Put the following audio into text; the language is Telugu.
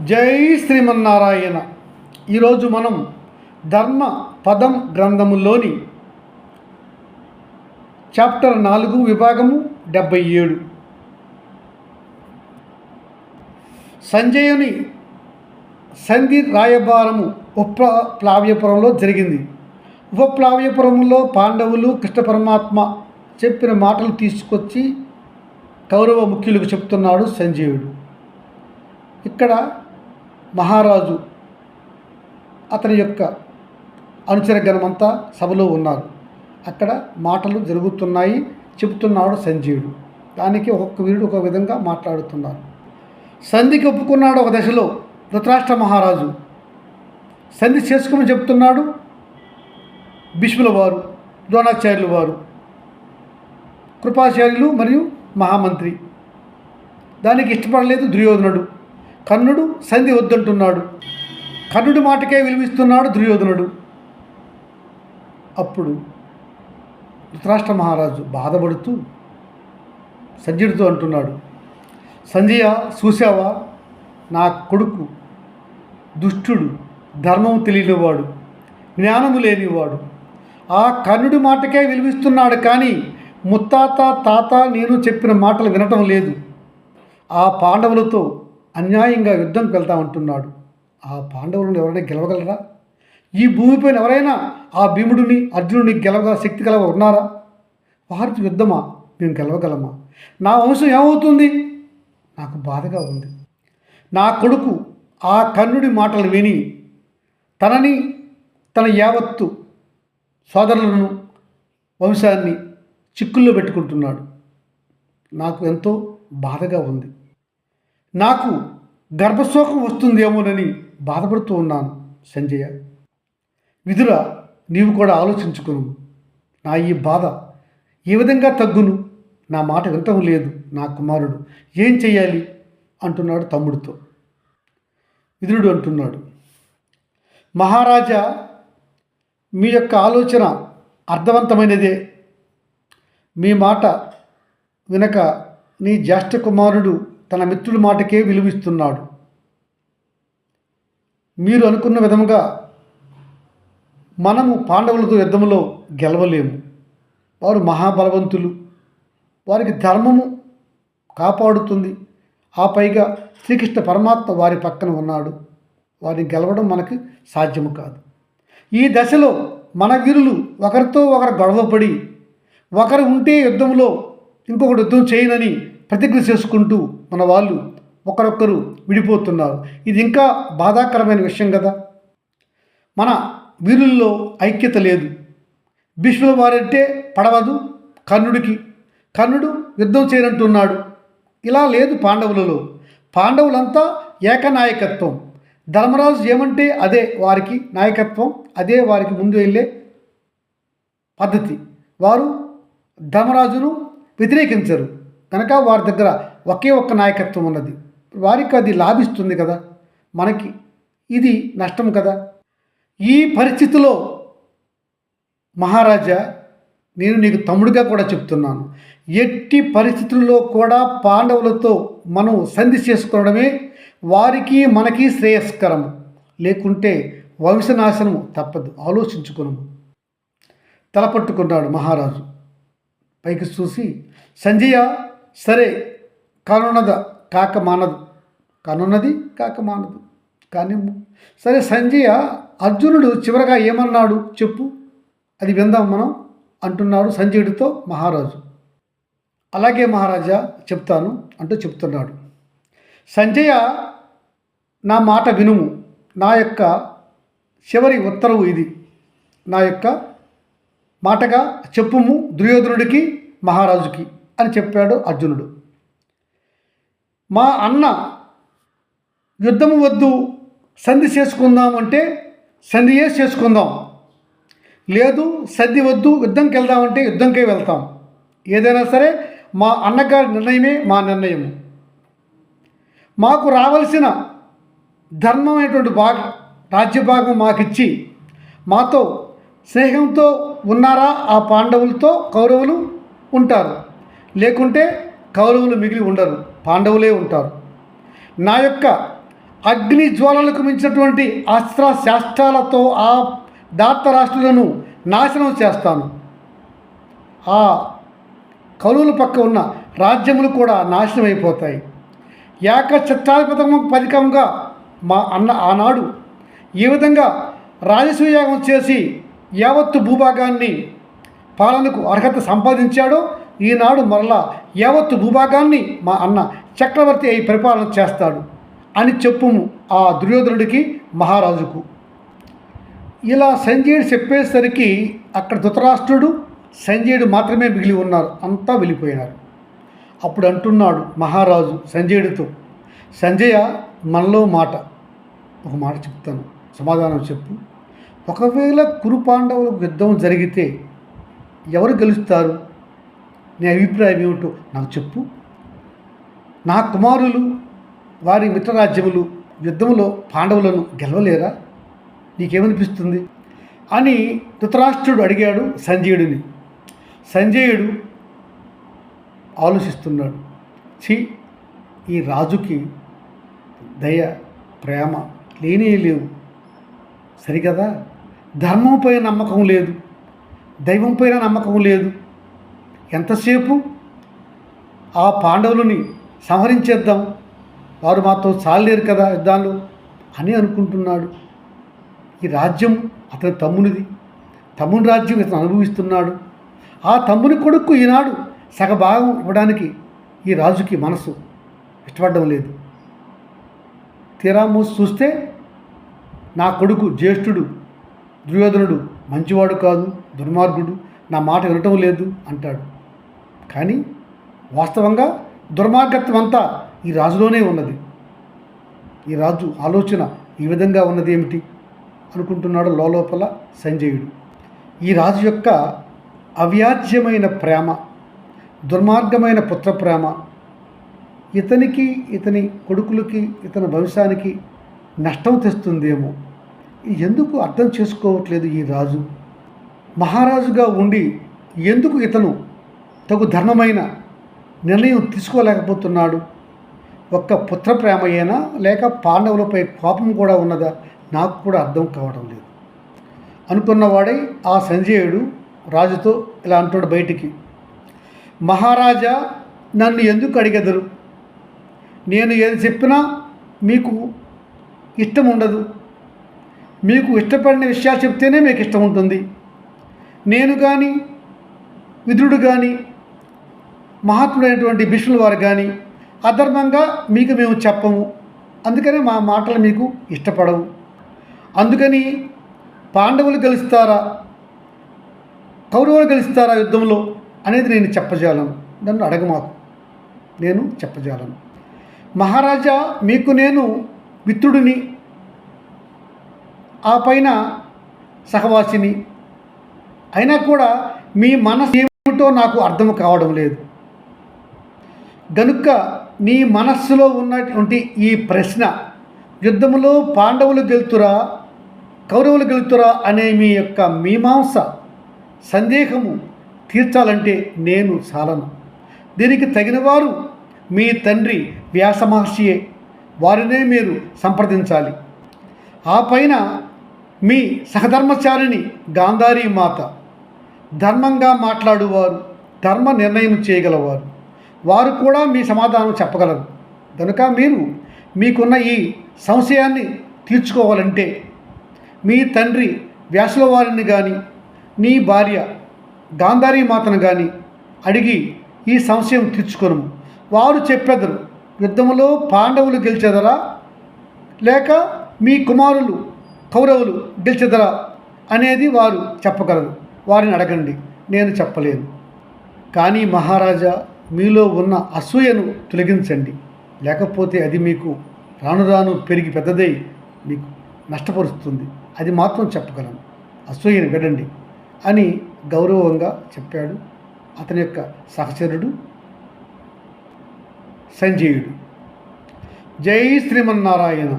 జై శ్రీమన్నారాయణ. ఈరోజు మనం ధర్మ పదం గ్రంథములోని చాప్టర్ నాలుగు విభాగము డెబ్బై ఏడు. సంజయుని సంధి రాయబారము ఉపప్లావ్యపురంలో జరిగింది. ఉపప్లావ్యపురంలో పాండవులు కృష్ణ పరమాత్మ చెప్పిన మాటలు తీసుకొచ్చి కౌరవ ముఖ్యులకు చెప్తున్నాడు సంజయుడు. ఇక్కడ మహారాజు అతని యొక్క అనుచరగణమంతా సభలో ఉన్నారు. అక్కడ మాటలు జరుగుతున్నాయి చెబుతున్నాడు సంజీవుడు. దానికి ఒక్కొక్క వీరుడు ఒక విధంగా మాట్లాడుతున్నారు. సంధికి ఒప్పుకున్నాడు ఒక దశలో ధృతరాష్ట్ర మహారాజు. సంధి చేసుకోమని చెప్తున్నాడు భీష్ముల వారు ద్రోణాచార్యుల వారు కృపాచార్యులు మరియు మహామంత్రి. దానికి ఇష్టపడలేదు దుర్యోధనుడు. కర్ణుడు సంధి వద్దంటున్నాడు. కర్ణుడి మాటకే విలువిస్తున్నాడు దుర్యోధనుడు. అప్పుడు ధృతరాష్ట్ర మహారాజు బాధపడుతూ సంజయుడితో అంటున్నాడు. సంజయ చూసావా నా కొడుకు దుష్టుడు ధర్మం తెలియనివాడు జ్ఞానము లేనివాడు. ఆ కర్ణుడి మాటకే విలువిస్తున్నాడు కానీ ముత్తాత తాత నేను చెప్పిన మాటలు వినటం లేదు. ఆ పాండవులతో అన్యాయంగా యుద్ధం వెళ్తా ఉంటున్నాడు. ఆ పాండవులను ఎవరైనా గెలవగలరా? ఈ భూమిపైన ఎవరైనా ఆ భీముడిని అర్జునుడిని గెలవగల శక్తి గలవ ఉన్నారా? వారితో యుద్ధమా? మేము గెలవగలమా? నా వంశం ఏమవుతుంది? నాకు బాధగా ఉంది. నా కొడుకు ఆ కర్ణుడి మాటలు విని తనని తన యావత్తు సోదరులను వంశాన్ని చిక్కుల్లో పెట్టుకుంటున్నాడు. నాకు ఎంతో బాధగా ఉంది. నాకు గర్భశోకం వస్తుందేమోనని బాధపడుతూ ఉన్నాను సంజయ. విధుల నీవు కూడా ఆలోచించుకును. నా ఈ బాధ ఏ విధంగా తగ్గును? నా మాట వినటం లేదు నా కుమారుడు. ఏం చేయాలి అంటున్నాడు తమ్ముడితో. విధుడు అంటున్నాడు. మహారాజా మీ యొక్క ఆలోచన అర్థవంతమైనదే. మీ మాట వినక నీ జ్యేష్ఠ కుమారుడు తన మిత్రుల మాటకే విలువిస్తున్నాడు. మీరు అనుకున్న విధముగా మనము పాండవులతో యుద్ధంలో గెలవలేము. వారు మహాబలవంతులు. వారికి ధర్మము కాపాడుతుంది. ఆ పైగా శ్రీకృష్ణ పరమాత్మ వారి పక్కన ఉన్నాడు. వారిని గెలవడం మనకి సాధ్యము కాదు. ఈ దశలో మన వీరులు ఒకరితో ఒకరు గొడవపడి ఒకరు ఉంటే యుద్ధంలో ఇంకొకటి యుద్ధం చేయనని ప్రతిజ్ఞ చేసుకుంటూ మన వాళ్ళు ఒకరొక్కరు విడిపోతున్నారు. ఇది ఇంకా బాధాకరమైన విషయం కదా? మన వీరుల్లో ఐక్యత లేదు. భీష్ముల వారంటే పడవదు కర్ణుడికి. కర్ణుడు యుద్ధం చేయనంటున్నాడు. ఇలా లేదు పాండవులలో. పాండవులంతా ఏకనాయకత్వం. ధర్మరాజు ఏమంటే అదే వారికి నాయకత్వం అదే వారికి ముందు వెళ్ళే పద్ధతి. వారు ధర్మరాజును వ్యతిరేకించరు. కనుక వారి దగ్గర ఒకే ఒక్క నాయకత్వం ఉన్నది. వారికి అది లాభిస్తుంది కదా. మనకి ఇది నష్టం కదా. ఈ పరిస్థితిలో మహారాజా నేను నీకు తమ్ముడిగా కూడా చెప్తున్నాను. ఎట్టి పరిస్థితుల్లో కూడా పాండవులతో మనం సంధి చేసుకోవడమే వారికి మనకి శ్రేయస్కరము. లేకుంటే వంశనాశనము తప్పదు. ఆలోచించుకును. తలపట్టుకున్నాడు మహారాజు. పైకి చూసి సంజయ సరే కానున్నద? కాక మానదు. కానున్నది కాక మానదు. కానీ సరే సంజయ అర్జునుడు చివరగా ఏమన్నాడు చెప్పు. అది విందాం మనం అంటున్నాడు సంజయుడితో మహారాజు. అలాగే మహారాజా చెప్తాను అంటూ చెప్తున్నాడు. సంజయ నా మాట వినుము. నా యొక్క చివరి ఉత్తరవు ఇది. నా యొక్క మాటగా చెప్పుము దుర్యోధనుడికి మహారాజుకి. అని చెప్పాడు అర్జునుడు. మా అన్న యుద్ధము వద్దు సంధి చేసుకుందాం అంటే సంధియే చేసుకుందాం. లేదు సంధి వద్దు యుద్ధంకి వెళ్దామంటే యుద్ధంకే వెళ్తాం. ఏదైనా సరే మా అన్నగారి నిర్ణయమే మా నిర్ణయం మాకు రావలసిన ధర్మమైనటువంటి భాగం రాజ్యభాగం మాకిచ్చి మాతో స్నేహంతో ఉన్నారా ఆ పాండవులతో కౌరవులు ఉంటారు. లేకుంటే కౌరవులు మిగిలి ఉండరు పాండవులే ఉంటారు. నా యొక్క అగ్ని జ్వాలలకు మించినటువంటి అస్త్ర శాస్త్రాలతో ఆ దాత్త రాష్ట్రులను నాశనం చేస్తాను. ఆ కౌరవుల పక్క ఉన్న రాజ్యములు కూడా నాశనం అయిపోతాయి ఏక చట్టాధిపతము పథకంగా మా అన్న ఆనాడు ఈ విధంగా రాజసూయాగం చేసి యావత్తు భూభాగాన్ని పాలనకు అర్హత సంపాదించాడో ఈనాడు మరలా యావత్తు భూభాగాన్ని మా అన్న చక్రవర్తి అయి పరిపాలన చేస్తాడు అని చెప్పుము ఆ దుర్యోధనుడికి మహారాజుకు. ఇలా సంజయుడు చెప్పేసరికి అక్కడ ధృతరాష్ట్రుడు సంజయుడు మాత్రమే మిగిలి ఉన్నారు అంతా వెళ్ళిపోయినారు. అప్పుడు అంటున్నాడు మహారాజు సంజయుడితో సంజయ మనలో మాట. ఒక మాట చెప్తాను సమాధానం చెప్పు. ఒకవేళ కురు పాండవులకు యుద్ధం జరిగితే ఎవరు గెలుస్తారు? నీ అభిప్రాయం ఏమిటో నాకు చెప్పు. నా కుమారులు వారి మిత్రరాజ్యములు యుద్ధంలో పాండవులను గెలవలేరా? నీకేమనిపిస్తుంది? అని ధృతరాష్ట్రుడు అడిగాడు సంజయుడిని. సంజయుడు ఆలోచిస్తున్నాడు. ఛీ ఈ రాజుకి దయ ప్రేమ లేనే లేవు. సరికదా ధర్మంపై నమ్మకం లేదు. దైవంపైన నమ్మకం లేదు. ఎంతసేపు ఆ పాండవులని సంహరించేద్దాం? వారు మాతో చాలలేరు కదా యుద్ధాలు అని అనుకుంటున్నాడు. ఈ రాజ్యం అతని తమ్మునిది. తమ్ముని రాజ్యం ఇతను అనుభవిస్తున్నాడు. ఆ తమ్ముని కొడుకు ఈనాడు సగభాగం ఇవ్వడానికి ఈ రాజుకి మనసు ఇష్టపడడం లేదు. తీరా మూసి చూస్తే నా కొడుకు జ్యేష్ఠుడు దుర్యోధనుడు మంచివాడు కాదు దుర్మార్గుడు నా మాట వినటం లేదు అంటాడు. కానీ వాస్తవంగా దుర్మార్గత్వం అంతా ఈ రాజులోనే ఉన్నది. ఈ రాజు ఆలోచన ఈ విధంగా ఉన్నది ఏమిటి? అనుకుంటున్నాడు లోపల సంజయుడు. ఈ రాజు యొక్క అవ్యాజ్యమైన ప్రేమ దుర్మార్గమైన పుత్ర ప్రేమ ఇతనికి ఇతని కొడుకులకి ఇతని భవిష్యానికి నష్టం తెస్తుందేమో ఎందుకు అర్థం చేసుకోవట్లేదు ఈ రాజు? మహారాజుగా ఉండి ఎందుకు ఇతను తగు ధర్మమైన నిర్ణయం తీసుకోలేకపోతున్నాడు. ఒక్క పుత్ర ప్రేమయేనా? లేక పాండవులపై కోపం కూడా ఉన్నదా? నాకు కూడా అర్థం కావడం లేదు. అనుకున్నవాడై ఆ సంజయుడు రాజుతో ఇలా అంటాడు బయటికి. మహారాజా నన్ను ఎందుకు అడిగెదరు? నేను ఏది చెప్పినా మీకు ఇష్టం ఉండదు. మీకు ఇష్టపడిన విషయాలు చెప్తేనే మీకు ఇష్టం ఉంటుంది. నేను కానీ విదురుడు కానీ మహాత్ముడైనటువంటి భీష్ముల వారు కానీ అధర్మంగా మీకు మేము చెప్పము. అందుకనే మా మాటలు మీకు ఇష్టపడవు. అందుకని పాండవులు గెలుస్తారా? కౌరవులు గెలుస్తారా యుద్ధంలో? అనేది నేను చెప్పజాలను. నన్ను అడగమాకు. నేను చెప్పజాలను. మహారాజా మీకు నేను మిత్రుడిని ఆ పైన సహవాసిని. అయినా కూడా మీ మనసు ఏమిటో నాకు అర్థం కావడం లేదు. గనుక నీ మనస్సులో ఉన్నటువంటి ఈ ప్రశ్న యుద్ధములో పాండవులు గెలుతురా కౌరవులు గెలుతురా అనే మీ యొక్క మీమాంస సందేహము తీర్చాలంటే నేను చాలను. దీనికి తగినవారు మీ తండ్రి వ్యాసమహర్షియే. వారినే మీరు సంప్రదించాలి. ఆ పైన మీ సహధర్మచారిణి గాంధారీ మాత ధర్మంగా మాట్లాడువారు ధర్మ నిర్ణయం చేయగలవారు. వారు కూడా మీ సమాధానం చెప్పగలరు. కనుక మీరు మీకున్న ఈ సంశయాన్ని తీర్చుకోవాలంటే మీ తండ్రి వ్యాసుల వారిని కానీ నీ భార్య గాంధారి మాతను కానీ అడిగి ఈ సంశయం తీర్చుకోను. వారు చెప్పెదరు యుద్ధంలో పాండవులు గెలిచెదరా? లేక మీ కుమారులు కౌరవులు గెలిచెదరా? అనేది వారు చెప్పగలరు. వారిని అడగండి నేను చెప్పలేను. కానీ మహారాజా మీలో ఉన్న అసూయను తొలగించండి. లేకపోతే అది మీకు రాను రాను పెరిగి పెద్దదై మీకు నష్టపరుస్తుంది. అది మాత్రం చెప్పగలను. అసూయను విడండి అని గౌరవంగా చెప్పాడు. అతని యొక్క సహచరుడు సంజయుడు. జై శ్రీమన్నారాయణ.